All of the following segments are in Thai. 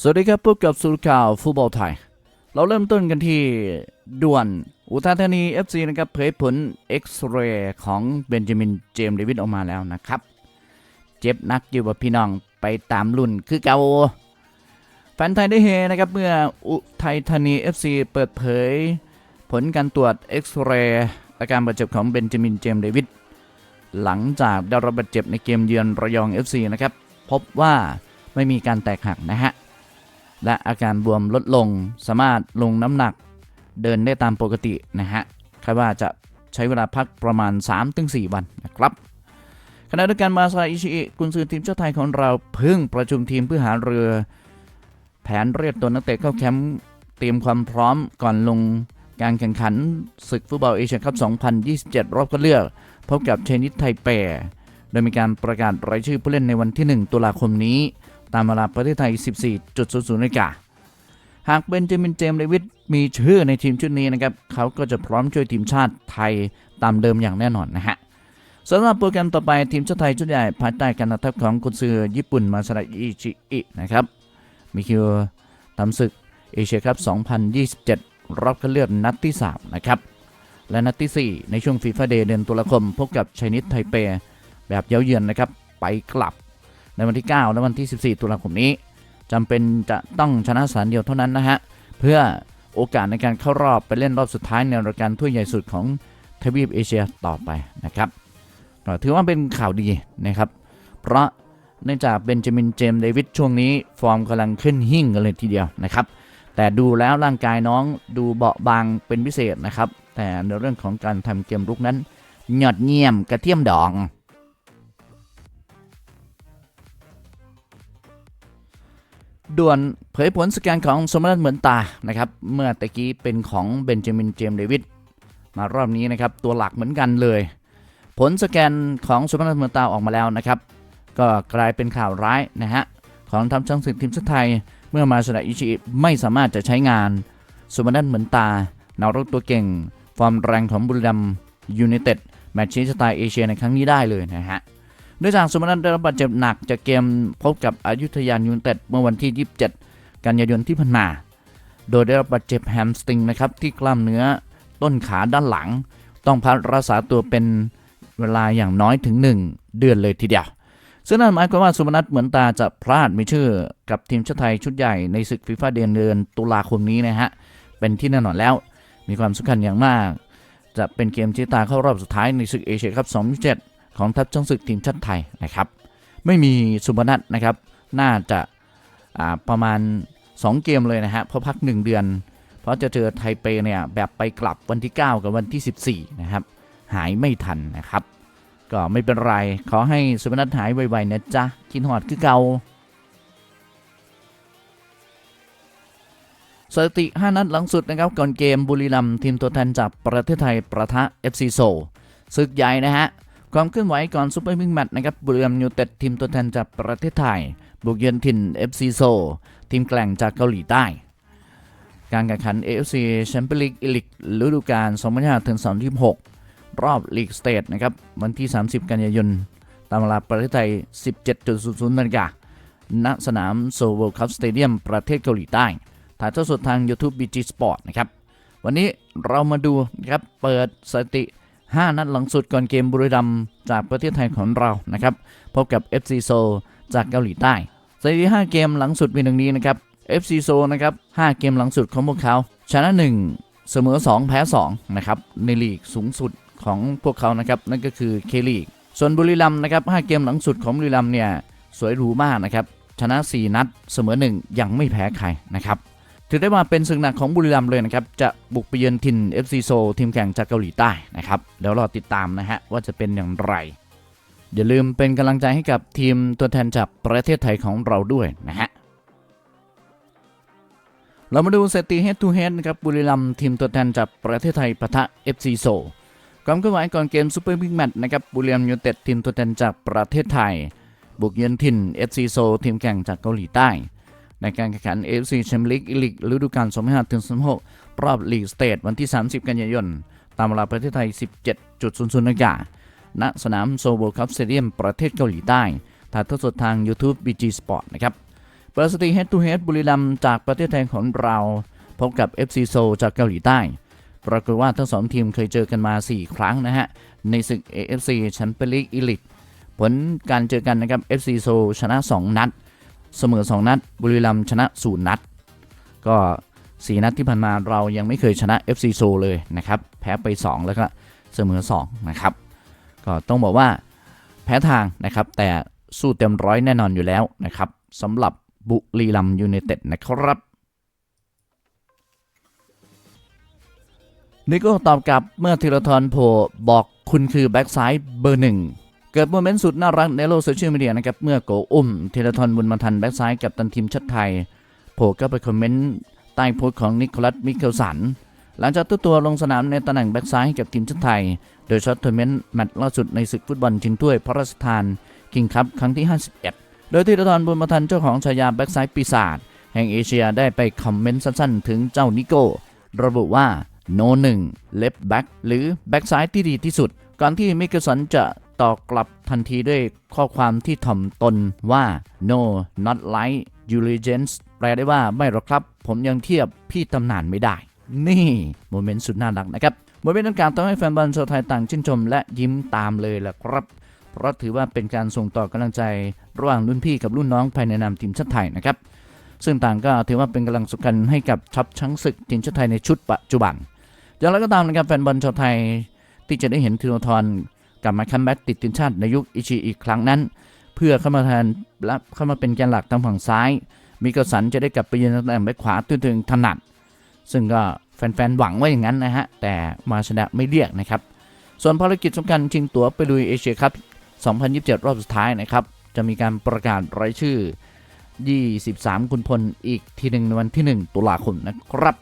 สวัสดีครับพบกับสุรข่าวฟุตบอลไทย เราเริ่มต้นกันที่ด่วนอุทัยธานี FC นะครับเผยผลเอ็กซเรย์ของเบนจามินเจมส์เดวิดออกมาแล้วนะครับ เจ็บนักอยู่กับพี่น้องไปตามรุ่นคือเกาแฟนไทยได้เฮนะครับเมื่ออุทัยธานี FC เปิดเผย ผลการตรวจเอ็กซเรย์อาการบาดเจ็บของเบนจามินเจมส์เดวิดหลังจากได้รับบาดเจ็บในเกมเยือนระยอง FC นะครับพบว่าไม่มีการแตกหักนะฮะ และอาการบวมลดลง สามารถลงน้ำหนักเดินได้ตามปกตินะฮะคาดว่าจะใช้เวลาพักประมาณ 3-4 วันนะครับขณะเดียวกันมาซาอิชิอิกุนซือทีมชาติไทยของเราเพิ่งประชุมทีมเพื่อหาเรือ แผนเรียกตัวนักเตะเข้าแคมป์เตรียมความพร้อมก่อนลงการแข่งขันศึกฟุตบอลเอเชียคัพ 2027 รอบคัดเลือก พบกับเชนิตไทเป โดยมีการประกาศรายชื่อผู้เล่นในวันที่ 1 ตุลาคมนี้ ตามเวลาประเทศไทย 14.00นาฬิกาหากเบนจามินเจมส์เดวิดมีชื่อในทีมชุดนี้นะครับเขาก็จะพร้อมช่วยทีมชาติไทยตามเดิมอย่างแน่นอนนะฮะสำหรับโปรแกรมต่อไปทีมชาติไทยชุดใหญ่ภายใต้การนำทัพของกุนซือญี่ปุ่นมาซาดะอิชิอินะครับมีคิวทำศึกเอเชียคัพ2027 รอบคัดเลือกนัดที่ 3 นะครับ และนัดที่ 4 ในช่วงฟีฟ่าเดย์เดือนตุลาคม พบกับชนิสไทเป แบบเย้าเยือนนะครับ ไปกลับ ในวันที่ 9 และวันที่ 14 ตุลาคมนี้จำเป็นจะต้องชนะสารเดียวเท่านั้นนะฮะ เพื่อโอกาสในการเข้ารอบไปเล่นรอบสุดท้ายในรายการถ้วยใหญ่สุดของทวีปเอเชียต่อไปนะครับถือว่าเป็นข่าวดีนะครับ เพราะเนื่องจากเบนจามินเจมส์เดวิดช่วงนี้ ฟอร์มกำลังขึ้นหิ่งกันเลยทีเดียวนะครับ แต่ดูแล้วร่างกายน้องดูเบาบางเป็นพิเศษนะครับ แต่ในเรื่องของการทำเกมรุกนั้นหยอดเยี่ยมกระเทียมดอง ด่วนเผยผลสแกนของสมรัตเหมือนตานะครับเมื่อตะกี้เป็นของเบนจามินเจมส์เดวิดมารอบนี้นะครับตัวหลักเหมือนกันเลย ผลสแกนของสมรัตเหมือนตาออกมาแล้วนะครับ ก็กลายเป็นข่าวร้ายนะฮะของทัพช้างศึกทีมชาติไทย เมื่อมาสดาอิชิไม่สามารถจะใช้งานสมนัตเหมือนตาแนวรบตัวเก่ง ฟอร์มแรงของบุรีรัมยูไนเต็ดแมตช์ชิงชะตาเอเชียในครั้งนี้ได้เลยนะฮะ เนื่องจากสมนัตได้รับบาดเจ็บหนักจากเกมพบกับอยุธยายูไนเต็ดเมื่อวันที่ 27 กันยายนที่ผ่านมา โดยได้รับบาดเจ็บแฮมสตริงนะครับที่กล้ามเนื้อต้นขาด้านหลัง ต้องพักรักษาตัวเป็นเวลาอย่างน้อยถึง 1 เดือนเลยทีเดียวซึ่งนั่นหมายความว่าสุมนัทเหมือนตาจะพลาดมีชื่อกับทีมชาติไทยชุดใหญ่ในศึกฟีฟ่าเดือนเดือนตุลาคมนี้นะฮะ เป็นที่แน่นอนแล้ว มีความสำคัญอย่างมาก จะเป็นเกมชี้ตาเข้ารอบสุดท้ายในศึกเอเชียคัพ2027 ของทัพช้างศึกทีมชาติไทยนะครับ ไม่มีสุมนัทนะครับ น่าจะาประมาณ 2 เกมเลยนะฮะเพราะพัก 1 เดือน เพราะจะเจอไทเปเนี่ยแบบไปกลับวันที่ 9 กับวันที่ 14 นะครับ หายไม่ทันนะครับ ก็ไม่เป็นไร ขอให้สุพนัทหายไวๆนะจ๊ะคิดหอดคือเกาสถิติ 5 นัดหลังสุดนะครับ ก่อนเกมบุรีรัมย์ทีมตัวแทนจากประเทศไทยประทะ FC โซลศึกใหญ่นะฮะ ความเคลื่อนไหวก่อนซูเปอร์มิงแมตช์นะครับบุรีรัมย์ยูไนเต็ดทีมตัวแทนจากประเทศไทย บุกเยือนถิ่น FC โซลทีมแกล่งจากเกาหลีใต้ การแข่งขัน AFC Champions League อีลิกฤดูกาล2025ถึง2026 รอบลีกสเตทนะครับวันที่ 30 กันยายน ตามเวลาประเทศไทย 17.00นาฬิกาณสนามโซเวลคัพสเตเดียมประเทศเกาหลีใต้ ถ่ายทอดสดทาง YouTube BG Sport นะครับ วันนี้เรามาดูนะครับ เปิดสถิติ 5 นัดหลังสุดก่อนเกมบุรีรัมย์จากประเทศไทยของเรานะครับ พบกับ FC Seoul จากเกาหลีใต้สถิติ5เกมหลังสุดมีดังนี้นะครับ FC Seoul นะครับ 5 เกมหลังสุดของพวกเขา ชนะ 1 เสมอ 2 แพ้ 2 นะครับ ในลีกสูงสุดของพวกเขานะครับ นั่นก็คือเคลีก ส่วนบุรีรัมย์นะครับ 5 เกมหลังสุดของบุรีรัมย์เนี่ย สวยหรูมากนะครับ ชนะ 4 นัด เสมอ 1 ยังไม่แพ้ใครนะครับ ถือได้ว่าเป็นศึกหนักของบุรีรัมย์เลยนะครับ จะบุกไปเยือนถิ่น FC Seoul ทีมแข่งจากเกาหลีใต้นะครับเดี๋ยวรอติดตามนะฮะว่าจะเป็นอย่างไร อย่าลืมเป็นกำลังใจให้กับทีมตัวแทนจากประเทศไทยของเราด้วยนะฮะเรามาดูสถิติ head to head นะครับบุรีรัมย์ทีมตัวแทนจากประเทศไทยปะทะ FC Seoul ความเคลื่อนไหวก่อนเกมซูเปอร์บิ๊กแมตช์นะครับบุรีรัมย์ยูไนเต็ดทีมตัวแทนจากประเทศไทย บุกเยือนถิ่น FC Seoul ทีมแข่งจากเกาหลีใต้ ในการแข่งขัน AFC Champions League ลีกฤดูกาล25-26รอบลีกสเตทวันที่ 30 กันยายน ตามเวลาประเทศไทย 17.00นาฬิกาณสนามโซโวคัพสเตเดียมประเทศเกาหลีใต้ถ่ายทอดสดทาง YouTube BG Sport นะครับเปิดสตรี head to head บุรีรัมย์จากประเทศไทยของเราพบกับ FC โซจากเกาหลีใต้ปรากฏว่าทั้งสองทีมเคยเจอกันมา 4 ครั้งนะฮะ ในศึก AFC Champions League Elite ผลการเจอกันนะครับ FC โซชนะ 2 นัด เสมอ 2 นัด บุรีรัมย์ชนะ0นัด ก็ 4 นัดที่ผ่านมาเรายังไม่เคยชนะ FC โซเลยนะครับ แพ้ไป 2 แล้วก็เสมอ 2 นะครับ ก็ต้องบอกว่าแพ้ทางนะครับ แต่สู้เต็มร้อยแน่นอนอยู่แล้วนะครับสำหรับบุรีรัมย์ยูไนเต็ดนะครับนิโก้ตอบกลับเมื่อธีรทรโผล่บอกคุณคือแบ็กซ้ายเบอร์หนึ่ง เกิดโมเมนต์สุดน่ารักในโลกโซเชียลมีเดียนะครับ เมื่อโกอุ้มธีรทรบุญมาทันแบ็กซ้ายกับตันทีมชาติไทยโผล่ก็ไปคอมเมนต์ใต้โพสต์ของนิโคลัสมิเคลสัน หลังจากตัวตัวลงสนามในตำแหน่งแบ็กซ้ายกับทีมชาติไทย โดยช็อตทัวร์เมนต์แมตช์ล่าสุดในศึกฟุตบอลชิงถ้วยพระราชทานคิงคัพครั้งที่ 51 โดยธีรทรบุญมาทันเจ้าของฉายาแบ็กซ้ายปีศาจแห่งเอเชียได้ไปคอมเมนต์สั้นๆ ถึงเจ้านิโก้ ระบุว่าโนหนึ่งเล็บแบ็กหรือแบ็กซ้ายที่ดีที่สุด ก่อนที่มิเกลสันจะ ตอบกลับทันทีด้วยข้อความที่ถ่อมตนว่า no not like you legends แปลได้ว่าไม่หรอกครับ ผมยังเทียบพี่ตำนานไม่ได้ นี่โมเมนต์สุดน่ารักนะครับโมเมนต์ดังกล่าวทำให้แฟนบอลชาวไทยต่างชื่นชม และยิ้มตามเลยแหละครับ เพราะถือว่าเป็นการส่งต่อกำลังใจระหว่างรุ่นพี่กับรุ่นน้องภายในนามทีมชาติไทยนะครับซึ่งต่างก็ถือว่าเป็นกำลังสำคัญให้กับทัพช้างศึกทีมชาติไทยในชุดปัจจุบันอย่างไรก็ตามนะครับแฟนบอลชาวไทยที่จะได้เห็นธีรทร กลับมาคัมแบ็กติดทีมชาติในยุคอิชิอีกครั้งนั้น เพื่อเข้ามาแทนและเข้ามาเป็นแกนหลักทางฝั่งซ้าย มิเกลสันจะได้กลับไปยืนตำแหน่งแบ็คขวาตัวถึงถนัด ซึ่งก็แฟนๆหวังว่าอย่างนั้นนะฮะ แต่มาชนะไม่เรียกนะครับ ส่วนภารกิจสำคัญชิงตั๋วไปลุยเอเชียคัพ2027 รอบสุดท้ายนะครับ จะมีการประกาศรายชื่อ 23 คุณพลอีกทีหนึ่งในวันที่ 1 ตุลาคมนะครับ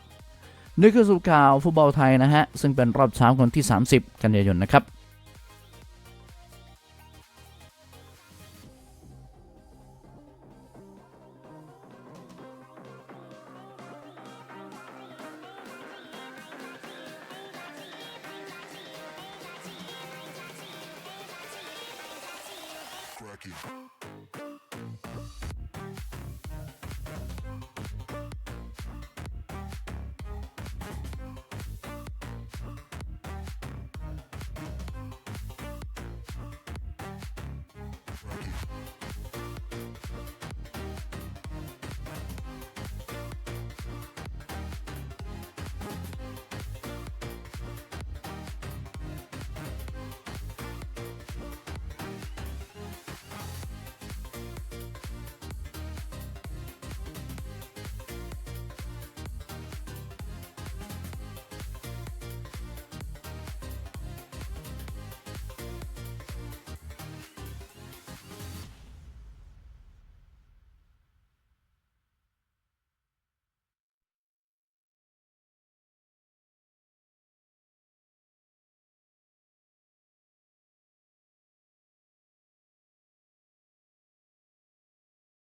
นี่คือสุข่าวฟุตบอลไทยนะฮะ ซึ่งเป็นรอบเช้าคนที่ 30 กันยายนนะครับ cracking.